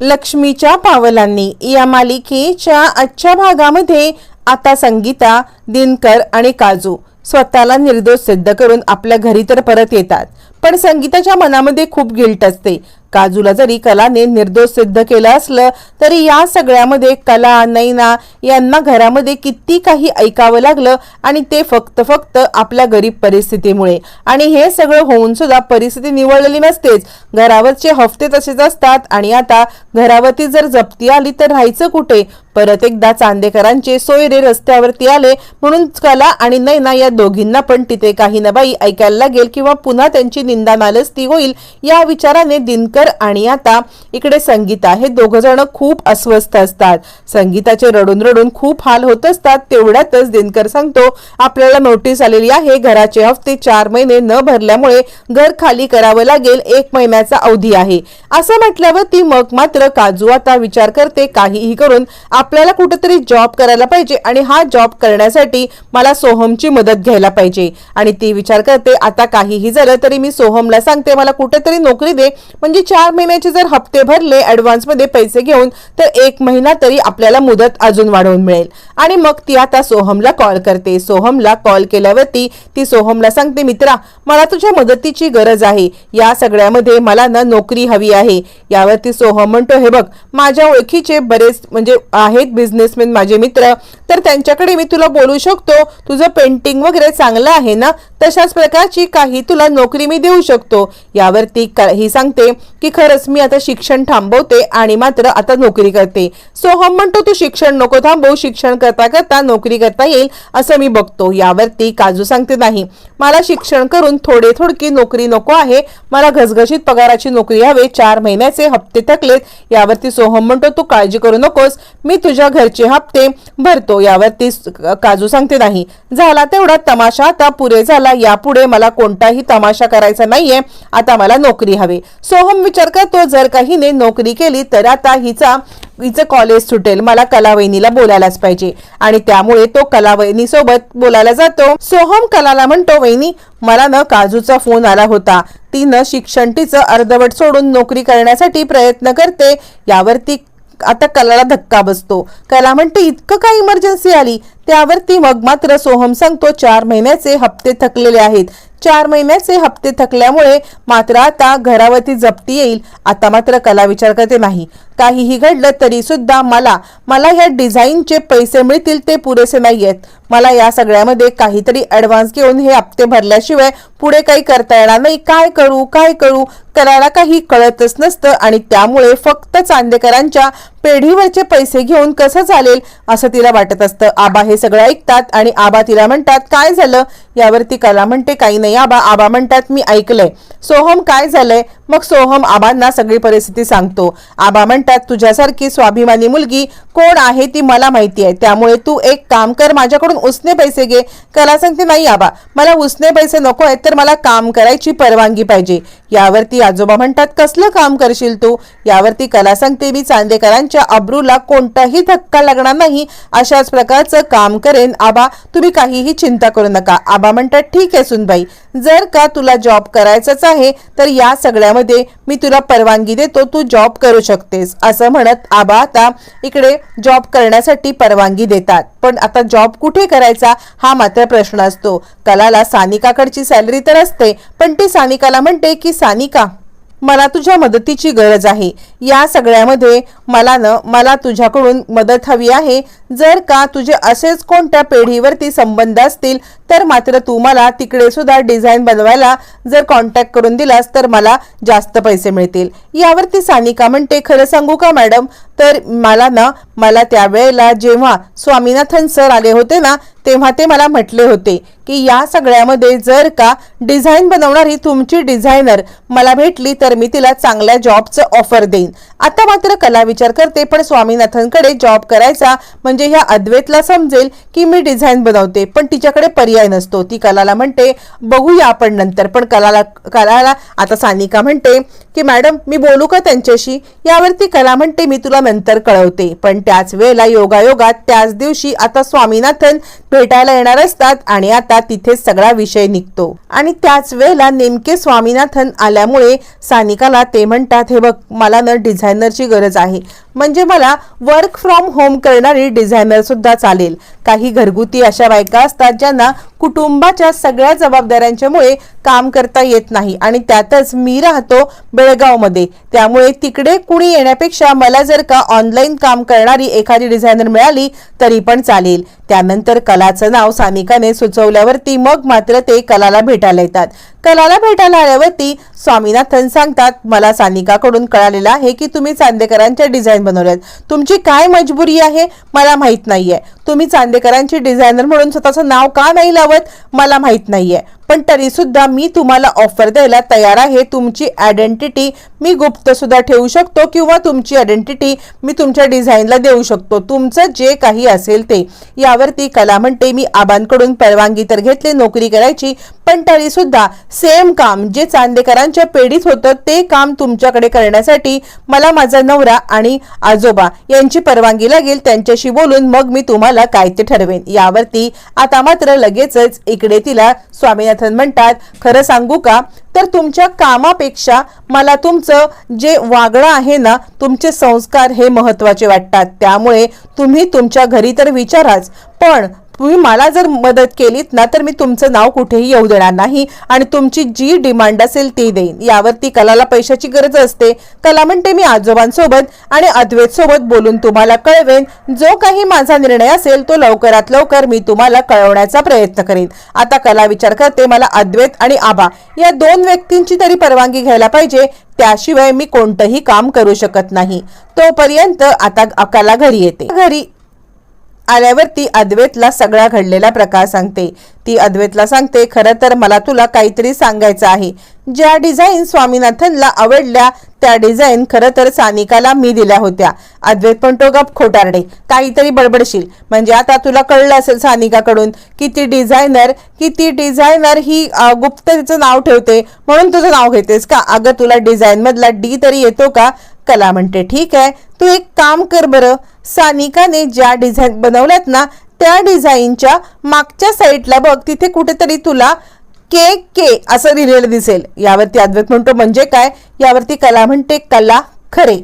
लक्ष्मीच्या पावलांनी या मालिकेच्या आजच्या भागामध्ये आता संगीता दिनकर आणि काजू स्वतःला निर्दोष सिद्ध करून आपल्या घरी तर परत येतात. पण संगीताच्या मनामध्ये खूप गिल्ट असते. काजूला जरी कलाने निर्दोष सिद्ध केलं असलं तरी या सगळ्यामध्ये कला नैना यांना घरामध्ये किती काही ऐकावं लागलं आणि ते फक्त फक्त आपल्या गरीब परिस्थितीमुळे. आणि हे सगळं होऊन सुद्धा परिस्थिती निवडलेली नसतेच. घरावरचे हफ्ते तसेच असतात आणि आता घरावरती जर जप्ती आली तर राहायचं कुठे? परत एकदा चांदेकरांचे सोयरे रस्त्यावरती आले म्हणून कला आणि नैना या दोघींना पण तिथे काही नबाई बाई ऐकायला लागेल किंवा पुन्हा त्यांची निंदा नालस्ती होईल या विचाराने दिनकर आणि आता इकडे संगीता. हे दोघ जण खूप अस्वस्थ असतात. संगीताचे रडून रडून खूप हाल होत असतात. तेवढ्यातच दिनकर सांगतो आपल्याला नोटीस आलेली आहे घराचे हफ्ते चार महिने न भरल्यामुळे घर खाली करावं लागेल. एक महिन्याचा अवधी आहे. असं म्हटल्यावर ती मग मात्र काजू आता विचार करते काहीही करून आपल्याला कुठेतरी जॉब करायला पाहिजे आणि हा जॉब करण्यासाठी मला सोहमची मदत घ्यायला पाहिजे. आणि ती विचार करते आता काहीही झालं तरी मी सोहमला सांगते मला कुठेतरी नोकरी दे. म्हणजे चार महिन्याचे जर हप्ते भरले ॲडव्हान्समध्ये पैसे घेऊन तर एक महिना तरी आपल्याला मुदत अजून वाढवून मिळेल. आणि मग ती आता सोहमला कॉल करते. सोहमला कॉल केल्यावरती ती सोहमला सांगते मित्रा मला तुझ्या मदतीची गरज आहे. या सगळ्यामध्ये मला ना नोकरी हवी आहे. यावरती सोहम म्हणतो हे बघ माझ्या ओळखीचे बरेच म्हणजे आहेत बिझनेसमॅन माझे मित्र. तर त्यांच्याकडे मी तुला बोलू शकतो. तुझं पेंटिंग वगैरे चांगलं आहे ना? तशाच प्रकारची काही तुला नोकरी मी देऊ शकतो. यावर ती ही सांगते की खरंच मी आता शिक्षण थांबवते आणि मात्र आता नोकरी करते. सोहम म्हणतो तू शिक्षण नको थांबवू शिक्षण करता करता नोकरी करता येईल असं मी बघतो. यावरती काजू सांगते नाही. मला शिक्षण करून थोडे थोडकी नोकरी नको आहे. मला घसघशीत पगाराची नोकरी हवे चार महिन्याचे हप्ते थकलेत. यावरती सोहम म्हणतो तू काळजी करू नकोस. मी तुझ्या घरचे हप्ते भरतो. यावरती काजू सांगते नाही. झाला तेवढा तमाशा आता पुरे झाला यापुढे मला कोणताही तमाशा करायचा नाहीये. आता मला नोकरी हवी. सोहम विचार करतो जर का हिने नोकरी केली तर आता हिचा हिचं कॉलेज सुटेल. मला कलावहिनीला बोलायलाच पाहिजे. आणि त्यामुळे तो कलावहिनी सोबत बोलायला जातो. सोहम कलाला म्हणतो वहिनी मला ना काजूचा फोन आला होता. ती न शिक्षण तिचं अर्धवट सोडून नोकरी करण्यासाठी प्रयत्न करते. यावरती आता कलाला धक्का बसतो. कला म्हणते इतकं काय इमर्जन्सी आली? त्यावरती मग मात्र सोहम सांगतो चार महिन्याचे हप्ते थकलेले आहेत. चार महिन्याचे हप्ते थकल्यामुळे मात्र आता घरावरती जप्ती येईल आता मात्र कला विचार करते नाही. काहीही घडलं तरी सुद्धा मला मला या डिझाईनचे पैसे मिळतील ते पुरेसे नाहीयेत मला या सगळ्यामध्ये काहीतरी ऍडव्हान्स घेऊन हे हप्ते भरल्याशिवाय पुढे काही करता येणार नाही. काय करू काय करू करायला काही कळतच नसतं आणि त्यामुळे फक्त चांदेकरांच्या पेढीवरचे पैसे घेऊन कसं चालेल असं तिला वाटत असतं. आबा हे सगळं ऐकतात आणि आबा तिला म्हणतात काय झालं? यावरती कला म्हणते काही नाही आबा आबा म्हणतात मी ऐकलंय. सोहम काय झालंय? मग सोहम आबांना सगळी परिस्थिती सांगतो. आबा म्हणतात तुझ्यासारखी स्वाभिमानी मुलगी कोण आहे ती मला माहिती आहे. त्यामुळे तू एक काम कर माझ्याकडून उसने पैसे घे. कला सांगते नाही आबा मला उसने पैसे नको आहेत तर मला काम करायची परवानगी पाहिजे. यावरती आजोबा म्हणतात कसलं काम करशील तू? यावरती कला सांगते मी चांदेकरांच्या अब्रूला कोणताही धक्का लागणार नाही. अशाच प्रकारचं काम काम करेन. आबा तुम्ही काहीही चिंता करू नका. आबा म्हणतात ठीक आहे सुनबाई. जर का तुला जॉब करायचाच आहे तर या सगळ्यामध्ये मी तुला परवानगी देतो. तू जॉब करू शकतेस. असं म्हणत आबा आता इकडे जॉब करण्यासाठी परवानगी देतात. पण आता जॉब कुठे करायचा हा मात्र प्रश्न असतो. कलाला सानिकाकडची सॅलरी तर असते पण ती सानिकाला म्हणते की सानिका मला तुझ्या मदतीची गरज आहे. या सगळ्यामध्ये मला न मला तुझ्याकडून मदत हवी आहे. जर का तुझे असेच कोणत्या पेढीवरती संबंध असतील तर मात्र तू मला तिकडे सुद्धा डिझाईन बनवायला जर कॉन्टॅक्ट करून दिलास तर मला जास्त पैसे मिळतील. यावरती सानिका म्हणते खरं सांगू का मॅडम? तर मला ना मला त्यावेळेला जेव्हा स्वामीनाथन सर आले होते ना तेव्हा ते मला म्हटले होते की या सगळ्यामध्ये जर का डिझाईन बनवणारी तुमची डिझायनर मला भेटली तर मी तिला चांगल्या जॉबचं ऑफर देईन. आता मात्र कला विचार करते पण स्वामीनाथनकडे जॉब करायचा म्हणजे ह्या अद्वैतला समजेल की मी डिझाईन बनवते पण तिच्याकडे पर्याय नसतो. ती कलाला म्हणते बघूया आपण नंतर. पण कलाला कलाला आता सानिका म्हणते की मॅडम मी बोलू का त्यांच्याशी? यावरती कला म्हणते मी तुला नंतर कळवते. पण त्याच वेळेला योगायोगात त्याच दिवशी आता स्वामीनाथन भेटायला येणार असतात आणि आता तिथेच सगळा विषय निघतो. आणि त्याच वेळेला नेमके स्वामीनाथन आल्यामुळे सानिकाला ते म्हणतात हे बघ मला ना डिझायनरची गरज आहे. म्हणजे मला वर्क फ्रॉम होम करणारी डिझायनर सुद्धा चालेल. काही घरगुती अशा बायका असतात ज्यांना कुटुंबाच्या सगळ्या जबाबदाऱ्यांच्यामुळे काम करता येत नाही आणि त्यातच मी राहतो बेळगावमध्ये. त्यामुळे तिकडे कुणी येण्यापेक्षा मला जर का ऑनलाईन काम करणारी एखादी डिझायनर मिळाली तरी पण चालेल. त्यानंतर कलाचं नाव सानिकाने सुचवल्यावरती मग मात्र ते कलाला भेटायला येतात. कलाला भेटायला आल्यावरती स्वामीनाथन सांगतात मला सानिकाकडून कळालेलं आहे की तुम्ही चांदेकरांच्या डिझाईन बनवल्यात. तुमची काय मजबुरी आहे? मला माहीत नाहीये. तुम्ही चांदेकरांची डिझायनर म्हणून स्वतःचं नाव का नाही लावत? मला माहीत नाहीये. पण तरी सुद्धा मी तुम्हाला ऑफर द्यायला तयार आहे. तुमची आयडेंटिटी मी गुप्त सुद्धा ठेवू शकतो किंवा तुमची आयडेंटिटी मी तुमच्या डिझाईनला देऊ शकतो. तुमचं जे काही असेल ते. यावरती कला म्हणते मी आबांकडून परवानगी तर घेतली नोकरी करायची पण तरी सुद्धा सेम काम जे चांदेकरांच्या पेढीत होतं ते काम तुमच्याकडे करण्यासाठी मला माझा नवरा आणि आजोबा यांची परवानगी लागेल. त्यांच्याशी बोलून मग मी तुम्हाला काय ते ठरवेन. यावरती आता मात्र लगेचच इकडे तिला स्वामीनाथन म्हणतात खरं सांगू का? तर तुमच्या कामापेक्षा मला तुमचं जे वागणं आहे ना तुमचे संस्कार हे महत्त्वाचे वाटतात. त्यामुळे तुम्ही तुमच्या घरी तर विचाराच पण तुम्ही मला जर मदत केलीत ना तर मी तुमचं नाव कुठेही येऊ देणार नाही. आणि तुमची जी डिमांड असेल ती देईन. यावरती कलाला पैशाची गरज असते. कला म्हणते मी आजोबांसोबत आणि अद्वैतसोबत बोलून तुम्हाला कळवेन. जो काही माझा निर्णय असेल तो लवकरात लवकर मी तुम्हाला कळवण्याचा प्रयत्न करेन. आता कला विचार करते मला अद्वैत आणि आबा या दोन व्यक्तींची तरी परवानगी घ्यायला पाहिजे. त्याशिवाय मी कोणतंही काम करू शकत नाही. तोपर्यंत आता कला घरी येते. घरी आल्यावर ती अद्वैतला सगळा घडलेला प्रकार सांगते. ती अद्वैतला सांगते खरं तर मला तुला काहीतरी सांगायचं आहे. ज्या डिझाईन स्वामीनाथनला आवडल्या त्या डिझाईन खरं तर सानिकाला मी दिल्या होत्या. अद्वैत पण तो गप खोटारडे काहीतरी बडबडशील. म्हणजे आता तुला कळलं असेल सानिकाकडून की ती डिझायनर की ती डिझायनर ही गुप्तचं गुप्त तिचं नाव ठेवते म्हणून तुझं नाव घेतेस का? अगं तुला डिझाईनमधला डी तरी येतो का? कला म्हणते ठीक आहे तू एक काम कर बरं. सानिकाने ज्या डिझाईन बनवल्यात ना त्या डिझाईनच्या मागच्या साईडला बघ तिथे कुठेतरी तुला के के असं लिहिलेलं दिसेल. यावरती अद्वैत म्हणतो म्हणजे काय? यावरती कला म्हणते कला खरे.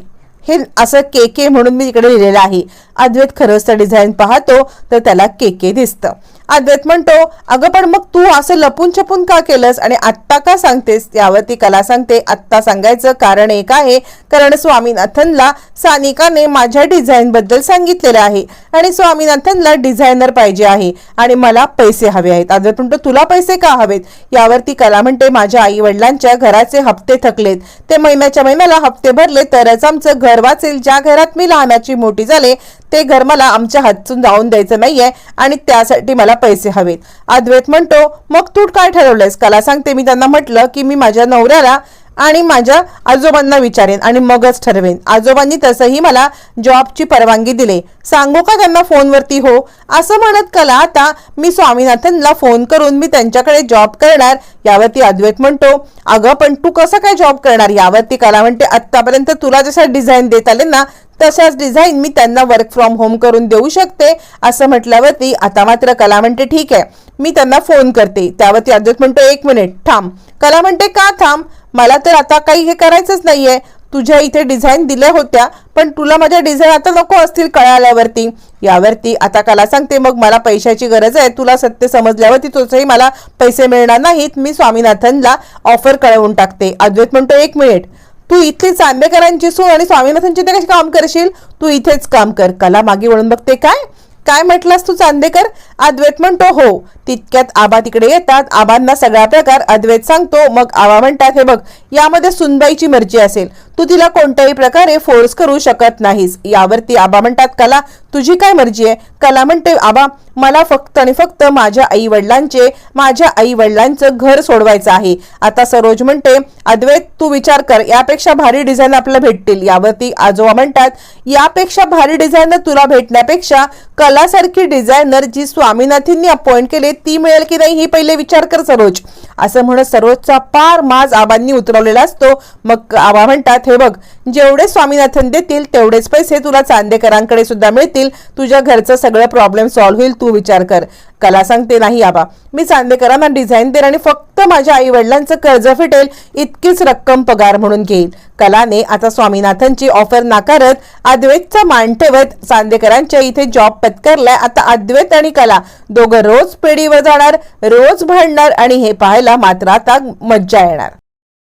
हे असं के के म्हणून मी तिकडे लिहिलेलं आहे. अद्वैत खरंच डिझाईन पाहतो तर त्याला के के दिसतं. अद्वैत म्हणतो अगं पण मग तू असं लपून छपून का केलंस? आणि आत्ता का सांगतेस? यावरती कला सांगते. आत्ता सांगायचं कारण एक आहे. कारण स्वामीनाथनला सानिकाने माझ्या डिझाईन बद्दल सांगितलेलं आहे. आणि स्वामीनाथनला डिझायनर पाहिजे आहे. आणि मला पैसे हवे आहेत. अद्वैत म्हणतो तुला पैसे का हवेत? यावरती कला म्हणते माझ्या आई वडिलांच्या घराचे हप्ते थकलेत. ते महिन्याच्या महिन्याला हप्ते भरले तरच आमचं घर वाचेल. ज्या घरात मी लहानाची मोठी झाले ते घर मला आमच्या हातून जाऊन द्यायचं नाहीये. आणि त्यासाठी मला पैसे हवेत. अद्वैत म्हणतो मग तू काय ठरवलंयस? कला सांगते मी त्यांना म्हटलं की मी माझ्या नवऱ्याला आणि माझ्या आजोबांना विचारेन आणि मगच ठरवेन. आजोबांनी तसंही मला जॉबची परवानगी दिली. सांगू का त्यांना फोनवरती हो? असं म्हणत कला आता मी स्वामीनाथनला फोन करून मी त्यांच्याकडे जॉब करणार यावरती अद्वैत म्हणतो. अगं पण तू कसं काय जॉब करणार? यावरती कला म्हणते आत्तापर्यंत तुला जसा डिझाईन देत आले ना तशाच डिझाईन मी त्यांना वर्क फ्रॉम होम करून देऊ शकते. असं म्हटल्यावरती आता मात्र कला म्हणते ठीक आहे मी त्यांना फोन करते. त्यावरती अद्वैत म्हणतो एक मिनिट थांब. कला म्हणते का थांब? मला तर आता काही हे करायचंच नाहीये. तुझ्या इथे डिझाईन दिल्या होत्या पण तुला माझ्या डिझाईन आता नको असतील कळाल्यावरती. यावरती आता कला सांगते मग मला पैशाची गरज आहे. तुला सत्य समजल्यावरती तुझंही मला पैसे मिळणार नाहीत. मी स्वामीनाथनला ऑफर कळवून टाकते. अद्वैत म्हणतो एक मिनिट. तू इथली चांदेकरांची सून आणि स्वामीनाथनची ते कशी काम करशील? तू इथेच काम कर. कला मागे वळून बघते काय? काय म्हटलास तू चांदेकर? अद्वैत म्हणतो हो. तितक्यात आबा तिकडे येतात. आबांना सगळा प्रकार अद्वैत सांगतो. मग आबा म्हणतात हे बघ यामध्ये सुनबाईची मर्जी असेल. तू तिला कोणत्याही प्रकारे फोर्स करू शकत नाहीस. यावरती आबा म्हणतात कला तुझी काय मर्जी आहे? कला म्हणते आबा मला फक्त आणि फक्त माझ्या आई वडिलांचे माझ्या आई वडिलांचं घर सोडवायचं आहे. आता सरोज म्हणते अद्वैत तू विचार कर. यापेक्षा भारी डिझाईन आपल्याला भेटतील. यावरती आजोबा म्हणतात यापेक्षा भारी डिझायनर तुला भेटण्यापेक्षा कलासारखी डिझायनर जी स्वामीनाथींनी अपॉइंट केले ती मिळेल की नाही ही पहिले विचार कर सरोज. असं म्हणत सरोजचा पार माज आबांनी उतरवलेला असतो. मग आबा म्हणतात हे बघ जेवढे स्वामीनाथन देतील तेवढेच पैसे तुला चांदेकरांकडे सुद्धा मिळतील. तुझ्या घरचं सगळं प्रॉब्लेम सॉल्व्ह होईल तू विचार कर. कला सांगते नाही आबा मी चांदेकरांना डिझाईन देईल आणि फक्त माझ्या आई वडिलांचं कर्ज फिटेल इतकीच रक्कम पगार म्हणून घेईल. कलाने आता स्वामीनाथनची ऑफर नाकारत अद्वैतचा मान ठेवत चांदेकरांच्या इथे जॉब पत्करलाय. आता अद्वैत आणि कला दोघं रोज पेढीवर जाणार रोज भांडणार आणि हे पाहायला मात्र आता मज्जा येणार.